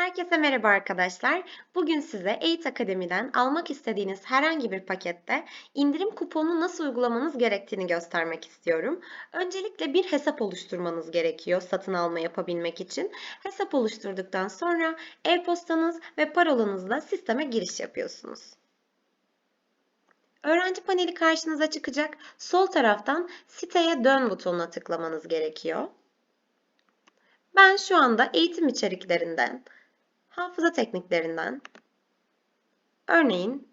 Herkese merhaba arkadaşlar. Bugün size Eğit Akademi'den almak istediğiniz herhangi bir pakette indirim kuponunu nasıl uygulamanız gerektiğini göstermek istiyorum. Öncelikle bir hesap oluşturmanız gerekiyor satın alma yapabilmek için. Hesap oluşturduktan sonra e-postanız ve parolanızla sisteme giriş yapıyorsunuz. Öğrenci paneli karşınıza çıkacak. Sol taraftan siteye dön butonuna tıklamanız gerekiyor. Ben şu anda eğitim içeriklerinden hafıza tekniklerinden örneğin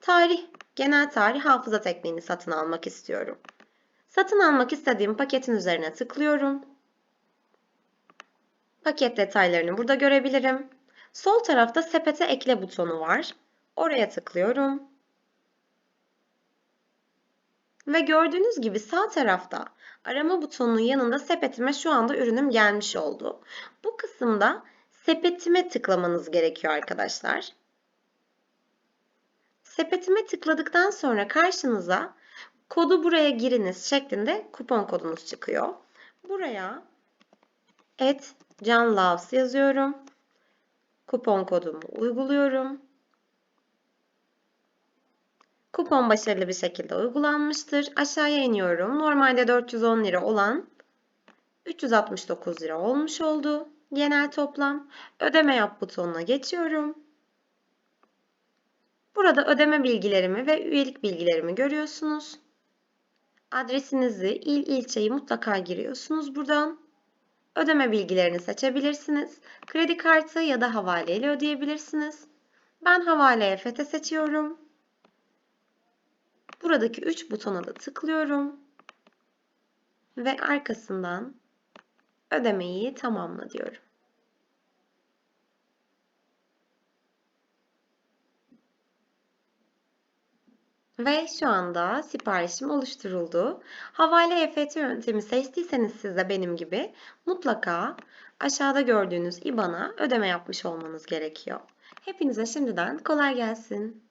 tarih, genel tarih hafıza tekniğini satın almak istiyorum. Satın almak istediğim paketin üzerine tıklıyorum. Paket detaylarını burada görebilirim. Sol tarafta sepete ekle butonu var. Oraya tıklıyorum. Ve gördüğünüz gibi sağ tarafta arama butonunun yanında sepetime şu anda ürünüm gelmiş oldu. Bu kısımda sepetime tıklamanız gerekiyor arkadaşlar. Sepetime tıkladıktan sonra karşınıza kodu buraya giriniz şeklinde kupon kodunuz çıkıyor. Buraya et Can Loves yazıyorum. Kupon kodumu uyguluyorum. Kupon başarılı bir şekilde uygulanmıştır. Aşağıya iniyorum. Normalde 410 lira olan 369 lira olmuş oldu. Genel toplam. Ödeme yap butonuna geçiyorum. Burada ödeme bilgilerimi ve üyelik bilgilerimi görüyorsunuz. Adresinizi, il, ilçeyi mutlaka giriyorsunuz buradan. Ödeme bilgilerini seçebilirsiniz. Kredi kartı ya da havale ile ödeyebilirsiniz. Ben havale EFT seçiyorum. Buradaki 3 butona da tıklıyorum. Ve arkasından ödemeyi tamamla diyorum. Ve şu anda siparişim oluşturuldu. Havale EFT yöntemi seçtiyseniz siz de benim gibi mutlaka aşağıda gördüğünüz IBAN'a ödeme yapmış olmanız gerekiyor. Hepinize şimdiden kolay gelsin.